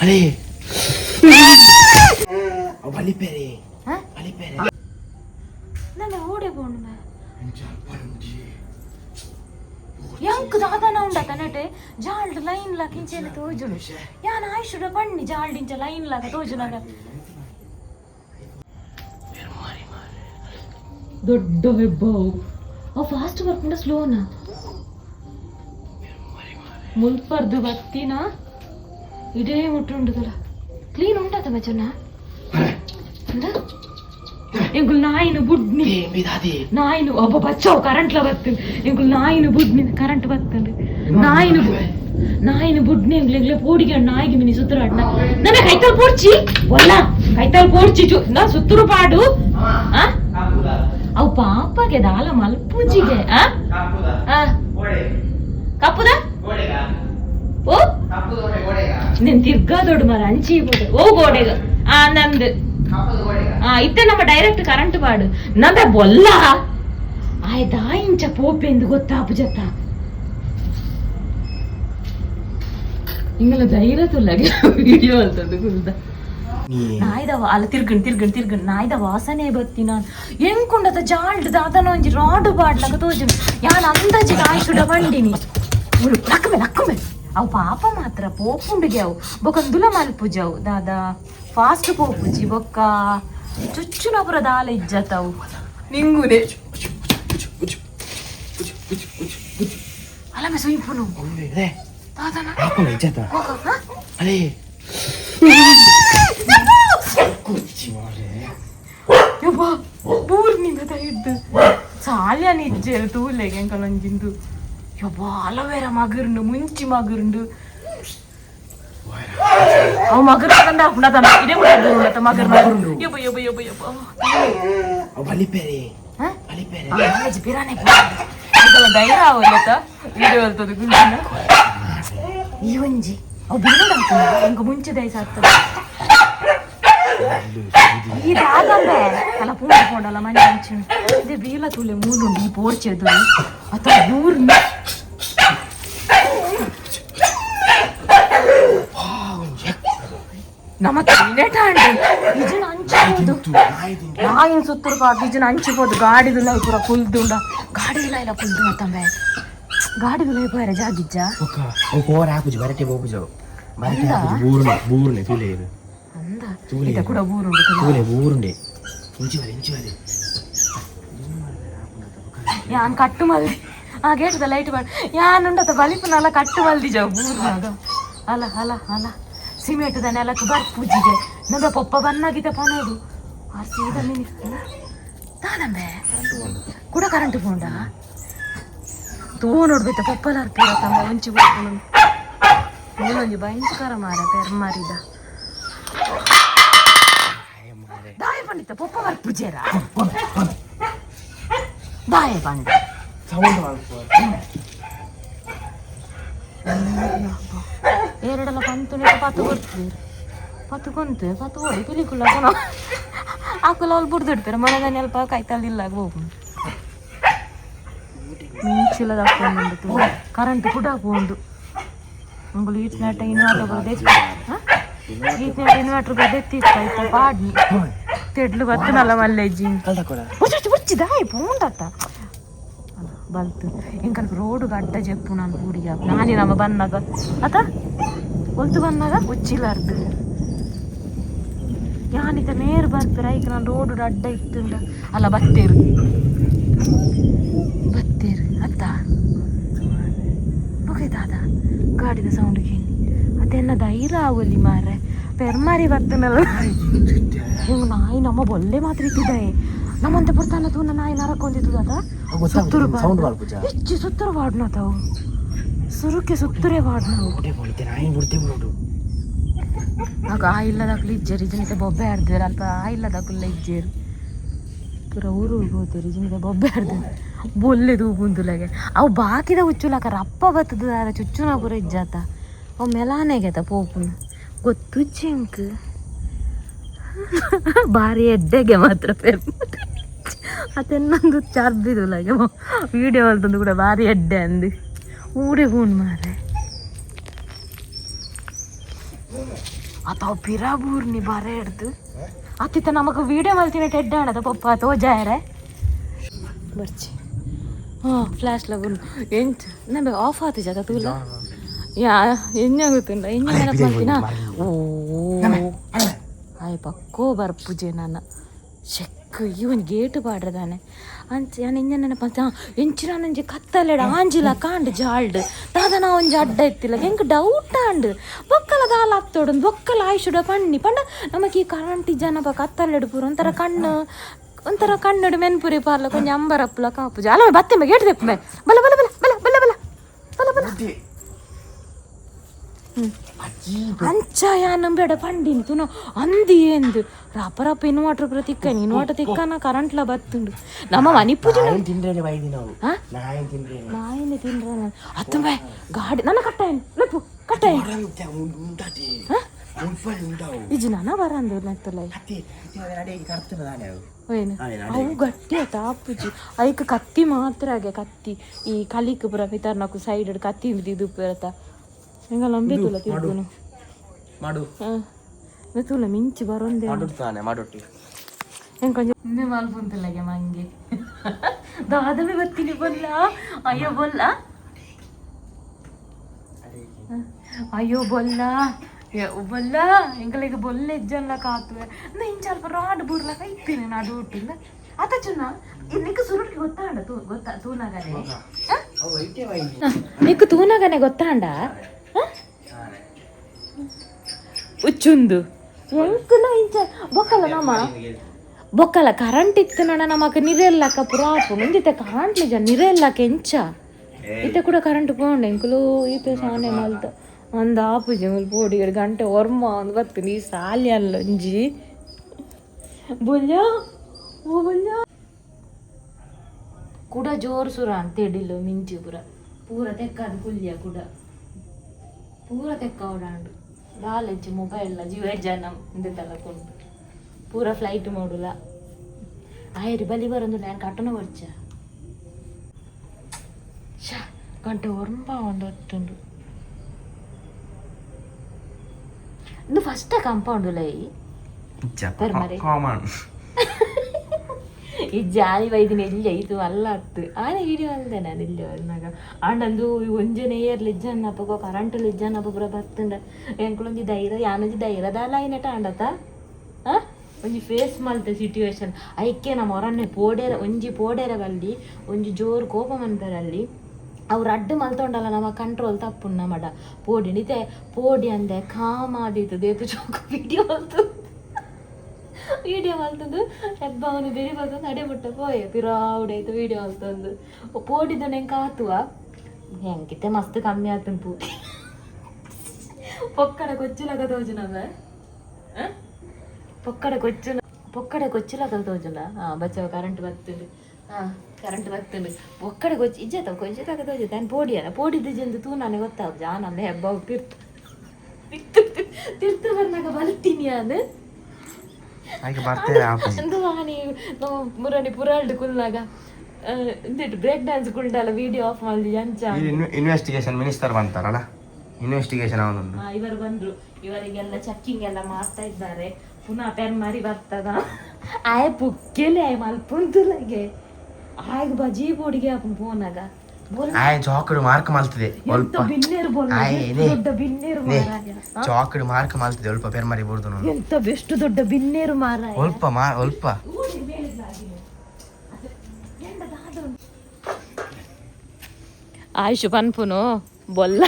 ಅರೆ. ಬಲಿಪೇರೆ ಹಾ? ಬಲಿಪೇರೆ ನನ್ನ ಓಡೆ ಬೋಣ ಯಾಂಕ್ ದಾದನ ಉಂಡ ತನಟೆ? ಜಾಲ್ಡ್ ಲೈನ್ ಲಾಕ್ ಇಂಚೆನ ತೋಜುನು ಯಾನ ಆಯ್ಶುಡ ಬಣ್ಣಿ ಜಾಲ್ಡ್ ಇಂಚ ಲೈನ್ ಲಾಕ ತೋಜುನಾಗ ದೊಡ್ಡ ಹೆಬ್ಬಾವು. ಅವು ಫಾಸ್ಟ್ ಬರ್ಕೊಂಡ ಸ್ಲೋನಾ ಮುಲ್ಪರ್ದು ಬತ್ತಿನ ಇದೇ ಮುಟ್ಟುಂಡುದಲ್ಲ ಕ್ಲೀನ್ ಉಂಟಾತ ಮಚ್ಚಣ್ಣ ಎಂಗುಲ್ ನಾಯಿನ ಬುಡ್ನಿ ಏ ದಾದಿ నాయను అబ్బ బచ్చావు కరెంట్లో వస్తుంది ఇంకో నాయను బుడ్ని కరెంట్ వస్తుంది నాయను నాయను బుడ్ని ಎಂಗ್ಲೆಗ್ಲೆ ಪೋಡಿಗೆ ನಾಯಿಗೆ ಮಿನಿ ಸುತ್ತರು ಅಣ್ಣ ನನ್ನ ಕೈತಲ್ ಪೋಡ್ಚಿ ಒಲ್ಲ ಕೈತಲ್ ಪೋಡ್ಚಿ ಚು ನಾ ಸುತ್ತರು ಪಾಡು ಆ ಅವು ಪಾಪಗೆ ದಾಲ ಮಲ್ಪೂಜಿಗೆ ಆ ಆ ಕಪ್ಪುದ ಓ ನೀನ್ ತಿರ್ಗಾ ದೊಡ್ಡ ಮರ ಅಂಚಿ ಬಿಡು ಓ ಗೋಡೆಗ ಆ ನಂದು ಆ ಇತ್ತೆ ನಮ್ಮ ಡೈರೆಕ್ಟ್ ಕರೆಂಟ್ ಪಾಡು ನಂದ ಬೊಲ್ಲ ಆಯ್ ದಾಯಿಂಚ ಪೋಪೆಂದು ಗೊತ್ತಾ ಅಪುಜತ್ತ ಇಂಗಲ ಧೈರ್ಯ ತುಲ್ಲಗೆ ವಿಡಿಯೋ ಅಂತಂದು ಕುಲ್ದ ನೀ ನಾಯ್ದ ವಾ- ಅಲ್ಲ ತಿರ್ಗಣ್ ತಿರ್ಗಣ್ ತಿರ್ಗಣ್ ನಾಯ್ದ ವಾಸನೆ ಬತ್ತಿ ನಾನು ಎಂಕುಂಡತ ಜಾಲ್ಡ್ ದಾದನ ಒಂಜಿ ರಾಡು ಬಾಡ್ಲಕ ತೋಜುನು ಯಾನ್ ಅಂದಾಜಿ ಆಯ್ಸುಡ ಬಂಡಿನಿ ಉರು ಲಕ್ಕಮೆ ಲಕ್ಕಮೆ ಅವು ಪಾಪ ಮಾತ್ರ ಪೋಪುಂಡಿಗೆ ಅವು. ಬೊಕಂದುಲ ದುಲ ಅವು. ದಾದ ಫಾಸ್ಟ್ ಪೋಪುಜಿ ಬೊಕ್ಕ ಚುಚ್ಚುನ ಪುರ ದಾಲ ಇಜ್ಜತವು ನಿಂಗುನೆ ಸುಯ್ಪುನು ಯವ್ವ ಬೂರ್ನಿಂದ ಹಿಡ್ದು ಸಾಲ್ಯ ನಿಜ್ಜೆ ತೂಲೆಗೆ ಯವ್ವ ಅಲವೇರ ಮಗರುಂಡು ಮುಂಚಿ ಮಗರುಂಡು ಅವ್ ಮಗರು ಕಂದ ಹುಣತನ ಇದೇ ಹುಣತ ಮಗರು ಯಬ್ಬ ಯಬ್ಬ ಯಬ್ಬ ಯಬ್ಬ ಬಲಿಪೇರೆ ಹ? ಬಲಿಪೇರೆ ಆ, ಕಾಲೇಜ್ ಬಿರಾನೆ ಇದೆಲ್ಲ ಧೈರ್ಯ ಅವಲ್ಲತ ವಿಡಿಯೋ ಅಲ್ತದ ಗುಂಜಿನ ಈ ಒಂಜಿ ಅವು ಬಿರುಡ ಇಂಕ ಮುಂಚೆ ದಯಸ ಆಗ್ತದೆ ಈ ದಾಗಂಬೆ ಅಲ್ಲ ಪೂರ ಪೋಂಡಲ್ಲ ಮನೆ ಹಂಚು ಇದೇ ಬೀಲ ತುಲೆ ಮೂರುಂಡು ಈ ಪೋರ್ಚೆದು Attends, bourne నమ్మ తినేట అండి? నిజం అంచిపోదు. నాయన సుత్తురు కాదు నిజం అంచిపోదు. గాడిదుల ఇప్పుడు కుల్దుండ గాడిదుల ఇలా కుల్దు మొత్తం బే గాడిదుల అయిపోయారు జాగిజ్జ ఒక ఓర ఆపుజు బరటి పోపుజు బరటి ఆపుజు ఊరునే ఊరునే తూలేదు అందా? ఇది కూడా ఊరుండే తూలే ఊరుండే. ఇంచువాలి ఇంచువాలి ಯಾನ್ ಕಟ್ಟು ಮಲ್ದಿ. ಆ ಗೇಟ್ದ ಲೈಟ್ ಮಾಡಿ ಯಾನ್ ಉಂಡತ ಬಲಿಪನಲ್ಲ ಕಟ್ಟು ಮಲ್ದಿ ಜಾವ್ ಬೂರ್ನಾಗ ಅಲ ಅಲ ಅಲ. ಸಿಮೆಂಟ್ದ ನೆಲಕ್ಕೆ ಬರ್ಪುಜಿಗೆ ನಮ್ಗೆ ಪೊಪ್ಪ ಬನ್ನಾಗಿದ್ದ ಪನೋಡು ಆ ಸೀದ ಮಿನಿ ತಾದಂಬೆ ಕೂಡ ಕರೆಂಟ್ ಪೋಂಡ ತೂ ನೋಡ್ಬೇಕ ಪೊಪ್ಪಲ ಅರ್ಪಿರ ತಮ್ಮ ಒಂಚಿ ಬಿಡ್ಕೊಂಡು ನೀನೊಂದು ಭಯಂಕರ ಮಾರ ಪೆರ್ಮಾರಿದ ದಾಯ ಪಂಡಿತ, ಪೊಪ್ಪ ಬರ್ಪುಜೇರ ದಾಯ ಪಂಡ సౌండ్ వాడుకో ಎರಡೆಲ್ಲ ಪಂತು ಪತ್ತು ಕೊಡ್ತೀವಿ ಪತ್ತು ಕೊಂತು ಪತ್ತು ಓಡಿ ಪಿಲಿಕುಲ್ಲ ಆಕುಲ ಅಲ್ಲಿ ಬುಡ್ದಿಡ್ತಾರೆ ಮನೆದಾನೆ ಅಲ್ಪ ಕಾಯ್ತಲ್ಲಿಲ್ಲ ಹೋಗು ಮಿಂಚಿಲ್ಲ ಹಾಕೊಂಡು ಕರೆಂಟ್ ಕೂಡ ಹಾಕೊಂಡು ಅಂಗುಲು ಈಟ್ ನೆಟ್ಟ ಇನ್ವರ್ಟರ್ ಬರದೆ ಈಟ್ ನೆಟ್ಟ ಇನ್ವರ್ಟರ್ ಬರದೆ ತಿಕ್ಕಾಯ್ತ ಪಾಡ್ನಿ ತೆಡ್ಲು ಬತ್ತನಲ್ಲ ಮಲ್ಲೆಜ್ಜಿ కల్దా కూడా ಬುಚ್ಚಿ ಬುಚ್ಚಿದ ಪೂಂಡತ್ತ ಬಲ್ತು. ఇంకా ರೋಡ್ ಅಡ್ಡ ಜಪ್ಪು ನಾನು ఊడిగా నాని ನಮ್ಮ ಬಂದಾಗ. ಅತ ಒಲ್ತು ಬಂದಾಗ ಉಚ್ಚಿಲಾರ್ದು ಯಾನಿತ ನೇರು ಬರ್ತೀರ ಈಗ ನಾನು ರೋಡ್ ಅಡ್ಡ ಇತ್ತುಂಡ. ಅಲ್ಲ ಬತ್ತೇರು. ಬತ್ತೇರು. ಅತ್ತ? ಮುಗಿದಾದ ಗಾಡಿದ ಸೌಂಡ್ ಕೇಳಿ ಅದೆನ್ನ ಧೈರ್ಯ ಆಗೋಲಿ ಮಾರೆ ಪೆರ್ಮಾರಿ ಬರ್ತನಲ್ಲ ಹಿಂಗ್ ನಾಯಿ ನಮ್ಮ ಬೊಲ್ಲೆ ಮಾತ್ರ ಇಟ್ಟಿದ್ದಾವೆ ನಮ್ಮಂತೆ ಬರ್ತಾನ ತೂ ನನ್ನ ಏನಾರ ಕೊಂದಿದ್ದು ಅದ. ಸುತ್ತೂರು ಹೆಚ್ಚು ಸುತ್ತೂರು ವಾಡ್ನ ತಾವು ಸುರುಕೆ ಸುತ್ತರೆ ವಾಡ್ನ ಆಗ ಆ ಇಲ್ಲದಾಗಲಿ ಇಜ್ಜೇರಿ ಜನತೆ ಬೊಬ್ಬೆ ಆಡ್ದಿರ ಅಲ್ಪ ಆ ಇಲ್ಲದಾಗಲ್ಲ ಇಜ್ಜೇರು. ಪುರ ಊರು ಹೋಗ್ತೀರಿ ಜನತೆ ಬೊಬ್ಬೆ ಆಡ್ದಿರ ಬೊಲ್ಲೆದು ಬುಂದುಲಾಗೆ ಅವು ಬಾಕಿದ ಹುಚ್ಚುಲಾಕ ರಪ್ಪ ಬತ್ತದ ಚುಚ್ಚುನ ಪುರ ಇಜ್ಜಾತ. ಅವ ಮೆಲಾನೆಗೆತ ಪೋಪುನ. ಗೊತ್ತು ಚಿಂಕ್. ಭಾರಿ ಎಡ್ಡೆಗೆ ಮಾತ್ರ ಪೇರ್ ಅದೆನ್ನೊಂದು ಚಾರ್ಬಿದುಲಾಗೆ ವಿಡಿಯೋ ಅಲ್ತಂದು ಕೂಡ ಭಾರಿ ಎಡ್ಡೆ ಅಂದು. ಊರೇ ಹೂಣ್ ಮಾರೆ ಅಥವಾ ಪಿರಾಬೂರ್ನಿ ಬರೆ ಹಿಡ್ದು. ಅತ್ತಿತ್ತ ನಮಗ ವಿಡಿಯೋ ಮಲ್ತಿನ ಟೆಡ್ಡ ಅಣ್ಣದ ಪಪ್ಪ ತೋಜಾಯರೆ ಬರ್ಚಿ. ಹಾಂ ಫ್ಲಾಶ್ ಲಗುನ್ ಎಂಚ ನಮಗೆ ಆಫ್ ಆತು ಜಾಗ ತೂಲ. ಯಾ ಎಣ್ಣೆ ಗೊತ್ತುಂಡ ಎಣ್ಣೆ ನೆನಪು ಮಾಡ್ತೀನ? ಓ. ಆಯ್ ಪಕ್ಕೋ ಬರ್ಪುಜೆ ನಾನು. ಶೆಕ್. ಇವನ್ ಗೇಟ್ ಪಾಡ್ರದಾನೆ ಅಂಚ ನಾನು ಎಂಜ ನೆನಪ ಎಂಚಿನ ನಂಜಿ ಕತ್ತಲೆಡ, ಆಂಜಿಲ ಕಾಂಡ್ ಜಾಲ್ಡ್ ದಾದನ ಒಂಜಿ ಅಡ್ಡ ಎತ್ತಿಲ್ಲ ಹೆಂಗ್ ಡೌಟ್ ಆಂಡ್. ಬೊಕ್ಕಲ ದಾಲ ಹತ್ತೋಡು, ಬೊಕ್ಕಲ ಆಯುಷುಡ ಪಣ್ಣಿ ಪಂಡ. ನಮಗೆ ಈ ಕರಂಟಿ ಜನ ಬ ಕತ್ತಲೆಡು ಪೂರ ಒಂಥರ ಕಣ್ಣು, ಒಂಥರ ಕಣ್ಣುಡು ಮೆನ್ಪುರಿ ಪಾರ್ಲ ಕೊಂಚ ಅಂಬರಪ್ಪಲ ಕಾಪುಜ ಅಲ್ಲ ಬತ್ತೆ ಗೇಟ್ ತೆಪ್ಪೆ ಬಲ ಬಲ ಬಲ అంచాయానం బెడ పండింది తున అంది ఏంది రపరప ఇన్వర్టర్ కూడా తిక్క ఇన్వర్టర్ తిక్క నా కరెంట్ లా బతుండు నమ్మ మణిపూజ నాయన తిండ్రేన అత్తం బై గాడి నన్న కట్టాయను లేపు కట్టాయను ఇది నాన్న వరందు నెత్తలై ಅವು ಗಟ್ಟಿ ಆಯ್ತಾ ಅಪ್ಪುಜಿ ಅದಕ್ಕೆ ಕತ್ತಿ ಮಾತ್ರ ಆಗ ಕತ್ತಿ ಈ ಕಲಿಕ್ ಪುರ ಪಿತಾರ್ ನಾಕು ಸೈಡ್ ಕತ್ತಿ ಇದು ಪುರತ ಹೆಂಗಲ್ಲ ಅಂಬಿತಲ್ಲ ತಿಳ್ಕೊನು ಮಾಡು. ತುಲ ಮಿಂಚಿ ಬರೊಂದೆ ಮಾಡುತ್ತಾನೆ ಮಾಡೋಟಿ ಹೆಂಗ್ ಕೊಂಚ ಹಿಂದೆ ಮಲ್ಪುಂತಲ್ಲಗೆ ಮಂಗೆ? ದಾದವೇ ಬರ್ತೀನಿ ಬಲ್ಲ. ಅಯ್ಯೋ ಬಲ್ಲ. ಅಯ್ಯೋ ಬಲ್ಲ. ಬೊಲ್ಲ. ಎಂಕಲಿಗೆ ಬೊಲ್ಲ ಎಜ್ಜಲ್ಲ ಕಾತುವೆ ನಾ ಇಂಚಾಲ್ಪ ರಾಡ್ ಬುರ್ಲ ಕೈತೀನಿ ನಾಡು ಹುಟ್ಟಿಲ್ಲ ಅತ ಚುನ್ನ ನಿಕ್ಕ ಸುರುಟ್ಗೆ ಗೊತ್ತಾಂಡ ತೂ ಗೊತ್ತಾ? ತೂನಗನೆ? ನಿಕ್ಕ ತೂನಾಗನೆ ಗೊತ್ತಾಂಡ? ಉಚ್ಚುಂದು ಎಂಕುಲ ಇಂಚ ಬೊಕ್ಕಲ ನಮ್ಮ ಬೊಕ್ಕಲ ಕರೆಂಟ್ ಇತ್ತು ನಡ ನಮಕ್ ನಿರೆಲ್ಲಕ ಪುರಾಪು ಮುಂದಿತ್ತೆ ಕರೆಂಟ್ ನಿಜ ನಿರೆಲ್ಲಕ ಎಂಚ. ಇತ್ತೆ ಕೂಡ ಕರೆಂಟ್ ಪೋಂಡೆ ಎಂಕುಲು ಈತೆ ಸಾನೆ ಮಲ್ತ. ಅಂದ ಆಪುಜಿ ಮುಲ್ ಪೋಡಿ ಗಂಟೆ ಒರ್ಮ ಬತ್ತು. ನೀ ಸಾಲಿ ಅಲ್ಲ ಒಂಜಿ ಬುಲ್ಯ? ಓ ಬುಲ್ಯ? ಕೂಡ ಜೋರು ಸುರ ಅಂತ ಹೇಳಿಲ್ಲ ಮಿಂಚಿ ಪುರ. ಪೂರ ತೆಕ್ಕ ಕುಲ್ಯ ಕೂಡ. ಪೂರ ತೆಕ್ಕ ಓಡಾಂಡು ದಾಲೆಜ್ಜಿ ಮೊಬೈಲ್ ಜಿವೇ ಜನ ಮುಂದೆ ತಲಕೊಂಡು ಪೂರ ಫ್ಲೈಟ್ ಮಾಡೋಲ್ಲ ಆಯ್ರಿ ಬಲಿ ಬರೋದು ನಾನು ಕಟ್ಟಣ ಬರ್ಚ ಶಾ ಗಂಟೆ ಒರ್ಂಬ ಒಂದು ಹೊತ್ತುಂಡು ಇದು ಫಸ್ಟ್ ಕಾಂಪೌಂಡ್ ಲೈ Per mare. ಕಾಮನ್ ಈ ಜಾಲಿ ವೈದಿನ ಎಲ್ಲಿ ಇದು ಅಲ್ಲ ಹತ್ತು ಆನೆ ಹಿಡಿಯೋ ಅಲ್ದೆ ನಾನು ಇಲ್ಲಿ ಅನ್ನಾಗ ಆಂಡಂದು ಒಂಜನೆ ಏರ್ ಲಿಜ್ಜನ್ನಪ್ಪಗೋ ಕರೆಂಟ್ ಲಿಜ್ಜನ್ನಪ್ಪ ಪೂರ ಬತ್ತಂಡ. ಎಂಕ್ಳೊಂಜಿ ಧೈರ್ಯ, ಯಾನಜಿ ಧೈರ್ಯದ ಅಲ್ಲ ಏನಟ ಆಂಡತ? ಒಂಜಿ ಫೇಸ್ ಮಲ್ತೆ ಸಿಟ್ಯುವೇಶನ್ ಐಕೆ ನಮ್ಮ ಹೊರನ್ನೆ ಪೋಡೇರ, ಒಂಜಿ ಪೋಡೇರಗಲ್ಲಿ ಒಂಜಿ ಜೋರು ಕೋಪ ಮನ್ಪೆರಲ್ಲಿ, ಅವ್ರು ಅಡ್ಡು ಮಲ್ತೊಂಡಲ್ಲ ನಮ್ಮ ಕಂಟ್ರೋಲ್ ತಪ್ಪು ನಮ್ಮಡ ಪೋಡಿ, ನಿತೆ ಪೋಡಿ ಅಂದೆ, ಕಾಮಾದಿತ್ತು ದೇತು ಚೌಕ ವಿಡಿಯೋ ವಿಡಿಯೋ ಮಲ್ತಂದು ಹೆಬ್ಬ ಅವನು ಬೆರಿ ಬಂದು ನಡೆ ಬಿಟ್ಟ ಪೋಯೆ ಪಿರಾವುಡಾಯ್ತು ವಿಡಿಯೋ ಮಲ್ತಂದು ಪೋಡಿದ ನೆಂಕ ಆತುವ ಹೆಂಗಿತ್ತೆ ಮಸ್ತ್ ಕಮ್ಮಿ ಆತನ್ ಪೂ ಪೊಕ್ಕಡ ಕೊಚ್ಚಿಲಾಗ ತೋಜುನವ ಪೊಕ್ಕಡ ಕೊಚ್ಚು ಪೊಕ್ಕಡ ಕೊಚ್ಚಿಲಾಗ ತೋಜುನ ಹಾ ಬಚ್ಚವ ಕರೆಂಟ್ ಬರ್ತದೆ ಹಾ ಕರೆಂಟ್ ಬರ್ತದೆ ಒಕ್ಕಡೆ ಕೊಚ್ಚಿ ಇಜ್ಜತ ಕೊಚ್ಚಿಲಾಗ ತೋಜು ತಾನು ಪೋಡಿ ಅಲ್ಲ ಪೋಡಿದ್ದು ತೂ ನನಗೆ ಗೊತ್ತಾಗ ಜಾನಲ್ಲ ಹೆಬ್ಬ ತಿರ್ತು ತಿರ್ತು ಬರ್ತೀನಿ ಹಾಗೆ ಬರ್ತೇವೆ ವಾಣಿ ನಾವು ಮುರಡಿ ಪುರಾಲ್ಡ್ ಕುಲ್ಲಾಗ ಇಂದಿಟ್ಟು ಬ್ರೇಕ್ ಡ್ಯಾನ್ಸ್ ಕುಲ್ಡಲ್ಲ ವಿಡಿಯೋ ಆಫ್ ಮಾಡಿ ಅಂಚ ಇನ್ವೆಸ್ಟಿಗೇಷನ್ ಮಿನಿಸ್ಟರ್ ಬಂತಾರಲ್ಲ? ಇನ್ವೆಸ್ಟಿಗೇಷನ್ ಅವನೊಂದು. ಆ, ಇವರು ಬಂದ್ರು. ಇವರಿಗೆಲ್ಲ ಚೆಕ್ಕಿಂಗ್ ಎಲ್ಲ ಮಾಡ್ತಾ ಇದ್ದಾರೆ. ಪುನಃ ಪೆನ್ ಮಾರಿ ಬರ್ತದ? ಆಯ್ ಪುಕ್ಕೆಲೆ ಆಯ್ ಮಲ್ಪುಂತುಲಗೆ. ಆಯ್ಗ ಬಜಿ ಬೋಡಿಗೆ ಫೋನಾಗ ಆಯ್ ಚಾಕ್ಡ್ ಮಾರ್ಕ್ ಮಾಲ್ತಿದೆ. ಒಲ್ಪ. ಜಾಕಡು ಮಾರ್ಕ್ ಮಾಲ್ತಿದೆ. ಸ್ವಲ್ಪ ಪೇರ್ ಮಾರಿ ಬರ್ದು ಎಂತ ಬೆಸ್ಟ್ ದೊಡ್ಡ ಬಿನ್ನೇರು ಮಾರ ಸ್ವಲ್ಪ ಮಾ ಒಲ್ಪ. ಆಯ್ ಶುಭನ್ಪುನು ಬೊಲ್ಲ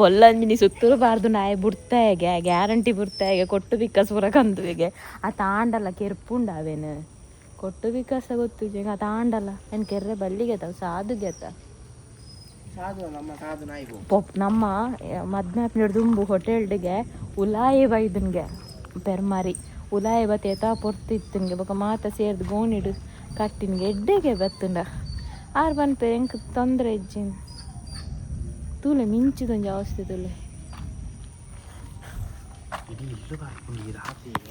ಬೊಲ್ಲ. ಅಂಜಿನಿ ಸುತ್ತೂರು ಬಾರ್ದು ನಾಯಿ ಹೇಗೆ? ಗ್ಯಾರಂಟಿ ಬುಡ್ತಾಯಿಗೆ ಕೊಟ್ಟು ಬಿಕ್ಕ ಸುರಕಂದುವಿಗೆ ಆ ತಾಂಡಲ್ಲ ಕೆರ್ಪುಂಡಾವೇನು ಕೊಟ್ಟು ವಿಕಾಸ ಗೊತ್ತು ಜಂಗ ಆ ತಾಂಡಲ್ಲ ಏನು ಕೆರೆ ಬಳ್ಳಿಗೆ ತಾವು ಸಾಧುಗೆ ಆತ ಸಾಧು ನಾಯಿಗೂ. ಪೊಪ್ ನಮ್ಮ ಮದ್ಮ್ಯಾಪ್ ದುಂಬು ಹೋಟೆಲ್ಗೆ ಉಲಾಯಿ ಬೈದನ್ಗೆ ಪೆರ್ಮಾರಿ ಉಲಾಯಿ ಬತ್ತೇತ ಪೊರ್ತಿತ್ತನ್ಗೆ ಬೊಕ ಮಾತ ಸೇರ್ದು ಗೋಣಿಡು ಕಟ್ಟಿನ್ಗೆ ಎಡ್ಡೆಗೆ ಬತ್ತುಂಡ. ಆರ್ ಬನ್ಪೆ ಎಂಕ್ ತೊಂದರೆ ಇಜ್ಜಿನ್. ತೂಲೆ ಮಿಂಚಿದೊಂದು ಅವಸ್ಥೆ ತೂಲೆ ಇಡೀ ಇಲ್ಲು ಬಾರ್ಕೊಂಡು ಈ ರಾತ್ರಿ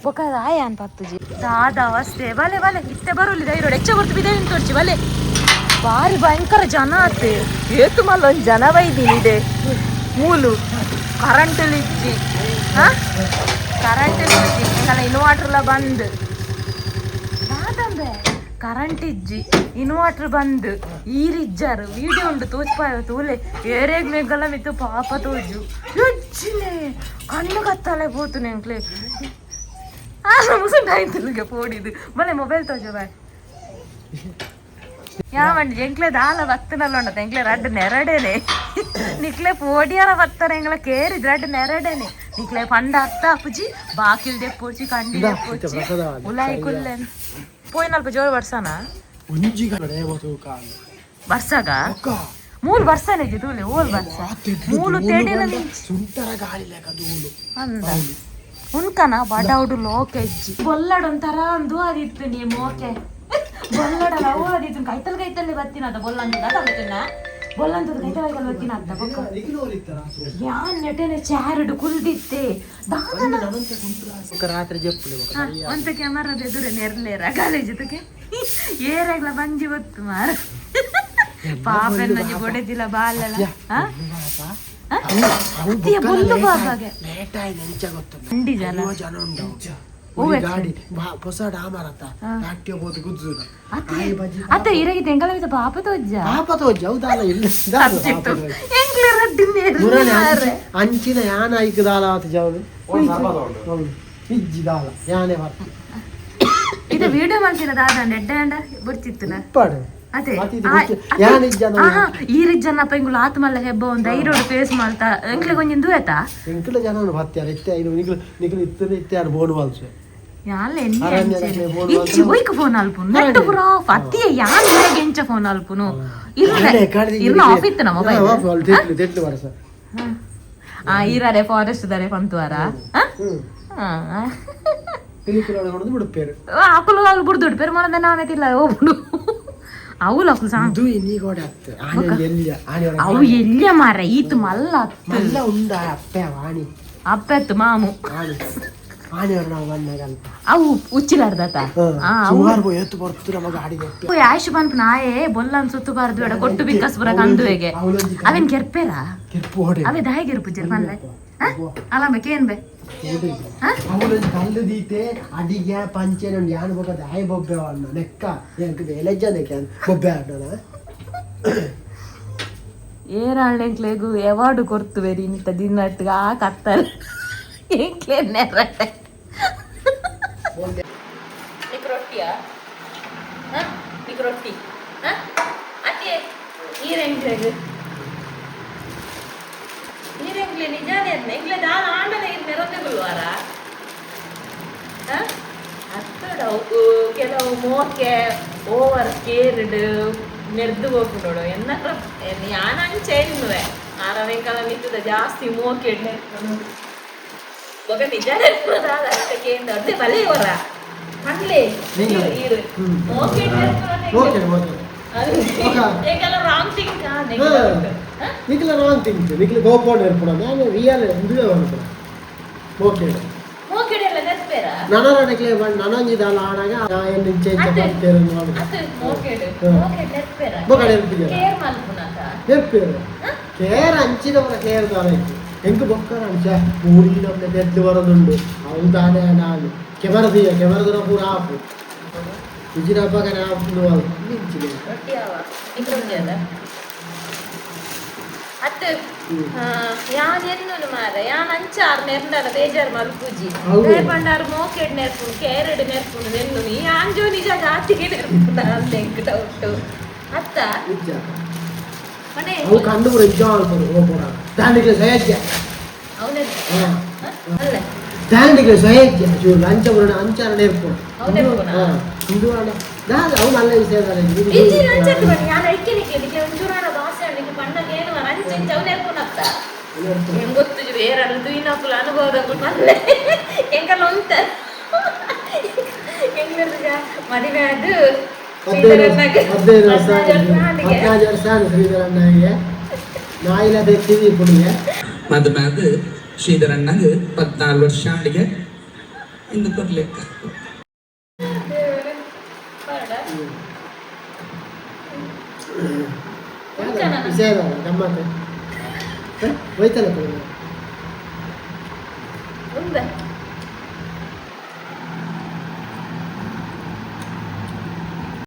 ಬೊಕ ಆಯ ಅಂತ ಪತ್ತುಜಿ. ಸಾದ ಅಷ್ಟೇ ಬಲೆ ಬಲೆ, ಇತ್ತೆ ಬರುಲಿ ಧೈರ್ಯ ಹೆಚ್ಚ ಬರ್ತು ಬಿದೆ ತೋರ್ಚಿ, ಬಲೆ. ಬಾರಿ ಭಯಂಕರ ಜನ ಆತೆ ಏತು ಮಲ್ಲ ಒಂದು ಜನ ಬೈದೀನಿ ಇದೆ. ಮೂಲು. ಕರೆಂಟ್ ಇಚ್ಚಿ ಕರೆಂಟ್ ಇಲ್ಲ ಇನ್ವರ್ಟರ್ಲ ಬಂದ್. ಕರೆಂಟ್ ಇಜ್ಜಿ ಇನ್ವರ್ಟರ್ ಬಂದ್ ಈರಿಜ್ಜಾರು ವಿಡಿಯೋ ಉಂಡು ತೋಚಪಾಯ ತೂಲೆ ಏರೇಗ್ ಮೇಗಲ್ಲ ಮಿತ್ತು ಪಾಪ ತೋಜು ಹೆಚ್ಚಿನೆ ಕಣ್ಣು ಕತ್ತಲೆ ಪೋತು ನೆಂಕ್ಲೆ ಆ ಮುಸುಂಡಾಯ್ತು ಪೋಡಿದು ಮಳೆ ಮೊಬೈಲ್ ತೋಜ ಬಾಯ್. ಯಾವಂడి ಎಂಕ್ಲೆ ದಾಲ ಭಕ್ತನಲ್ಲ ಉಂಡತ ಎಂಕ್ಲೆ ರಡ್ ನೆರಡೇನೆ. ನಿಕ್ಲೆ ಪೋಡಿಯಾರ ಭಕ್ತರ ಎಂಗ್ಲ ಕೇರಿ ರಡ್ ನೆರಡೇನೆ. ನಿಕ್ಲೆ ಪಂಡ ಅತ್ತ ಅಪ್ಪುಜಿ ಬಾಕಿಲ್ ದೆಪ್ಪೋಚಿ ಕಂಡಿ ದೆಪ್ಪೋಚಿ. ಉಲಾಯಿ ಕುಲ್ಲೆನ್. పోయినಲ್ಪ జోరు వర్సానా ಒಂಜಿ ಕಡೆ ಹೋತು ಕಾಲ್. ಬರ್ಸಾಗ ಮೂಲು ಬರ್ಸಾನೆ ಓಲ್ ವರ್ಷ. ಮೂಲು ತೆಡಿನ ಸುಂಟರ ಗಾಳಿ ಲೆಕ ದೂಲು. ಅಂದ. ಉನ್ಕನ ಬಡೌಡು ಲೋಕ ಇಜ್ಜಿ. ಬೊಲ್ಲಡ ಒಂಥರ ಅಂದು ಅದಿತ್ತು ನೀ ಮೋಕೆ. ಬೊಲ್ಲಡ ಲವ್ ಅದಿತ್ತು ಕೈತಲ್ ಕೈತಲ್ಲಿ ಬತ್ತಿನ ಅದ ಬೊಲ್ಲ ಅಂತ ಬೊಲ್ಲಂತದ ಕೈತಲ್ ಕೈತಲ್ ಬತ್ತಿನ ಅದ ಬೊಕ್ಕ ಯಾನ್ ನೆಟನೆ ಚಾರಡು ಕುಲ್ದಿತ್ತೆ ದಾನ ರಾತ್ರಿ ಜಪ್ಪುಲಿ ಅಂತ ಕ್ಯಾಮರಾದ ಎದುರು ನೆರ್ಲೇರ ಕಾಲೇಜ್ ಜೊತೆಗೆ. ಏರಾಗ್ಲ ಬಂಜಿ ಗೊತ್ತು ಮಾರ. ಪಾಪ ನನಗೆ ಬೊಡೆದಿಲ್ಲ ಬಾಲಲ್ಲ. ಬೊಲ್ಲು ಬಾಬಾಗೆ. ಲೇಟ್ ಆಯ್ತು ಗೊತ್ತು ಜನ. ಜನ ಉಂಟು. ಗಾಡಿ. ಬಾ- ಹೊಸ ನಾಟ್ಯ ಬೋದು ಗುಜ್ಜುನ ಆಯಿ ಬಜ್ಜಿ ಅತ್ತ ಇರಗಿ ತೆಂಗಲ ವಿತ ಪಾಪ ತೋಜ್ಜ ಪಾಪ ಹೌದಾಲ ಇಲ್ಲ ಅಂಚಿನ ಯಾನ ಐಕ್ ದಾಲ ಆತ ಜವಳು ಹೌದು. ಇಜ್ಜಿ ದಾಲ ಯಾನೆ ಬರ್ತಿ? ಇದು ವಿಡಿಯೋ ದಾದ ಅಂಡ ಅದೇ. ಜನ ಮಲ್ಲ ಹೆಬ್ಬ ಒಂದು ಫೇಸ್ ಮಾಡ್ತಾ. ಎಂಕ್ಲೆ ಕೊಂಚ ದೂಯತಾ ಎಂಕಲ ಜನ ಭತ್ಯಾರ ಇತ್ತೆ ಇತ್ತೆ ಬೋಡು ಬಾಲ್ಸು. ಯಾಲ್ಲ ಎన్ని ಅರಣ್ಯ ಅಂಚೆ ರಕ್ಷಣೆ ಫೋನ್ ಇಂಚಿ ಬೈಕ್ ಫೋನ್ ಅಲ್ಪುನು? ನೆಟ್ ಪುರ ಆಫ್ ಅತ್ತಿಯ ಯಾನ್ ಹೇಗೆ ಎಂಚ ಫೋನ್ ಅಲ್ಪುನು? ಇರ್ಲೆ ಇರ್ನ ಆಫ್ ಇತ್ತು ನಮ್ಮ ಮೊಬೈಲ್ ತೆಟ್ಲು ತೆಟ್ಲು ವರ್ಷ ಆ ಇರರೆ ಫಾರೆಸ್ಟ್ ದರೆ ಪಂತುವಾರ? ಹ್ಮ್. ಪಿಲಿಕುಲ ಹೊಡೆದು ಬಿಡುತ್ತೇರು ಆಕುಲು ಅವ್ಲು ಬುಡ್ದು ಪೆರು ಮನದ ನಾನೇ ತಿಲ್ಲ ಹೋಗ್ಬಿಡು. ಅವಳು ಅಕ್ಲು ಸಾಂಗ್ ಅವು ಉಚ್ಚಿಲಾರ್ದತ. ಆ ಅವು ಸುಮಾರು ಎತ್ತು ಬರ್ತು ನಮ್ಮ ಗಾಡಿ ಬೆಟ್ಟು ಪೋಯ್ ಆಯುಷ್ ನಾಯೇ ಬೊಲ್ಲನ್ ಸುತ್ತಬಾರ್ದು ಬೇಡ ಕೊಟ್ಟು ಬಿಕ್ಕಸ್ಬುರ ಕಂದುವೆಗೆ. ಅವೇನ್ ಕೆರ್ಪೇರ ಕೆರ್ಪು ಅವೇ ದಾಯ ಗೆರ್ಪು ಜರ್ ಮಲ್ಲೆ ಅಲಾಮ ಕೇನ್ ಬೆ ಹ? ಅವಳೊಂದು ಕಲ್ಲು ದೀತೆ ಅಡಿಗೆ ಪಂಚೆ ನೋಡಿ ಯಾನು ಬೊಕ್ಕ ದಾಯ ಬೊಬ್ಬೆ ಅಣ್ಣ ನೆಕ್ಕ ಎಂಕ್ ಎಲೆಜ್ಜನಕ್ಕೆ ಬೊಬ್ಬೆ ಅಣ್ಣನ ಏರಾಳ್ಳೆಂಕ್ಲೆಗು ಅವಾರ್ಡ್ ಇಂತ ದಿನಟ್ಗ ಆ ಕತ್ತಲ್. ಎಂಕ್ಲೆ ನೆರಟೆ. ನಿಕ್ ರೊಟ್ಟಿಯಾ ಹ? ನಿಕ್ ರೊಟ್ಟಿ ಹ? ಅತ್ತೆ ನೀರೆಂಗ್ಲೆಗು ನೀರೆಂಗ್ಲೆ ನಿಜಾನೇ ಅದ್ನ ಎಂಗ್ಲೆ ದಾನ ಆಂಡನೆ ಇದು ನೆರೊಂದೆಗುಲ್ವಾರ ಹತ್ತಡವು ಕೆಲವು ಮೋಕೆ ಓವರ್ ಕೇರ್ಡ್ ನೆರ್ದು ಹೋಗ್ಬಿಡೋಡು ಎನ್ನತ್ರ ಯಾನ ಅಂಚೆ ಎನ್ನುವೆ ಆರವೆಂಕಲ ಮಿತ್ತದ ಜಾಸ್ತಿ ಮೋಕೆ ನೆರ್ಕೊಂಡು ಬೊಗ ನಿಜ ನೆರ್ಪದಾದ ಕೇಂದ್ರ ಅದೇ ಬಲೆ ಇವರ ಮಣ್ಲೆ ನೀನು? ಇರು ಹ್ಮ್. ಮೋಕೆ ಓಕೆ ಓಕೆ ಈಗೆಲ್ಲ ರಾಂಗ್ ಥಿಂಗ್ ಹಾ. ನಿಕ್ಲ ರಾಂಗ್ ತಿಂತು ನಿಕ್ಲ ಗೋಪೋಡ್ ಏರ್ಪಡ ನಾನು ರಿಯಲ್ ಎಂದುವೆ ಹೊರಪಡ ಓಕೆ ಮೋಕೆಡೆ ಎಲ್ಲ ನೆರ್ಪೇರ ನನ್ನ ನಡಕ್ಲೆ ಬಂದು ನನಂಜಿದಲ್ಲ ಆಡಾಗ ಏನು ಚೇಂಜ್ ಅದೇ. ಮಾಡ್ತೇವೆ ನೋಡಿ ಅತ್ತೆ ಮೋಕೆಡೆ ಹ್ಮ್. ಮೋಕೆಡೆ ನೆರ್ಪೇರ ಮೋಕೆಡೆ ನೆರ್ಪಿದ್ಯಾ? ಕೇರ್ ಮಲ್ಪುನಕ ನೆರ್ಪೇರು ಕೇರ್ ಹೆಂಗ್ ಬೊಕ್ಕರ ಅಂಚ ಊರಿ ನಮ್ಗೆ ಬೆದ್ದು ಬರೋದುಂಡು ಅವ್ನು ತಾನೇ ನಾನು. ಕೆಮರದಿಯ ಕೆಮರದನ ಪೂರ ಆಪು ಯಾವ ನಿಕ್ ರೊಟ್ಟಿ ಅದ ಅತ್ತೆ. ಯಾನ್ ಎನ್ನುನು ಮಾರ ಯಾನ್ ಅಂಚಾರ್ ನೆರ್ಂಡರ ಬೇಜಾರ್ ಮಲ್ಪುಜಿ ಹೌದು. ಬೇಪಂಡಾರ್ ಮೋಕೆಡ್ ನೆರ್ಪುನು ಕೇರಡ್ ನೆರ್ಪುನು ನೆನ್ನುನು. ಈ ಆಂಜೋ ನಿಜ ಜಾತಿಗೆ ನೆರ್ಪುನ ಅಂತ ಎಂಕ್ ಡೌಟ್ ಅತ್ತ? ಮನೆ ಕಂಡು ನಿಜ దాంట్లో సయోధ్య దాంట్లో సయోధ్య చూడు అంచవరణ అంచార నేర్పు ಹಿಂದೂ ದಾದ ಅವು ಅಲ್ಲ ಸೇದಾರೆ ಹೆಂಗ್ ಗೊತ್ತು ಬೇರೆ ದುಯ್ನಾಪುಲ ಅನುಭವದ ಹೆಂಗಲ್ಲ ಉಂಟ ಹೆಂಗಿರ್ಗ ಮದುವೆ ಅದು ಹದಿನೈದು ವರ್ಷ ಹದಿನೈದು ವರ್ಷ ಶ್ರೀಧರಣ್ಣಗೆ ಹದಿನೈದು ವರ್ಷ ಶ್ರೀಧರಣ್ಣಗೆ ನಾಯಿಲ ತೆಗ್ತಿದ್ದಿ ಪುಡಿಗೆ ಮದುಮ್ಯಾಗ ಶ್ರೀಧರಣ್ಣಗೆ ಪದ್ನಾಲ್ಕು ವರ್ಷ ಆಳಿಗೆ ಇಂದು ಕೊಡ್ಲಿಕ್ಕ ಬೇಡ. ಉಂಟಾ ನನ್ನ? ವಿಷಯ ಗಮ್ಮತ್ತೆ ಹೋಯ್ತಲ್ಲ ಕೊಡುವ ಎಂತ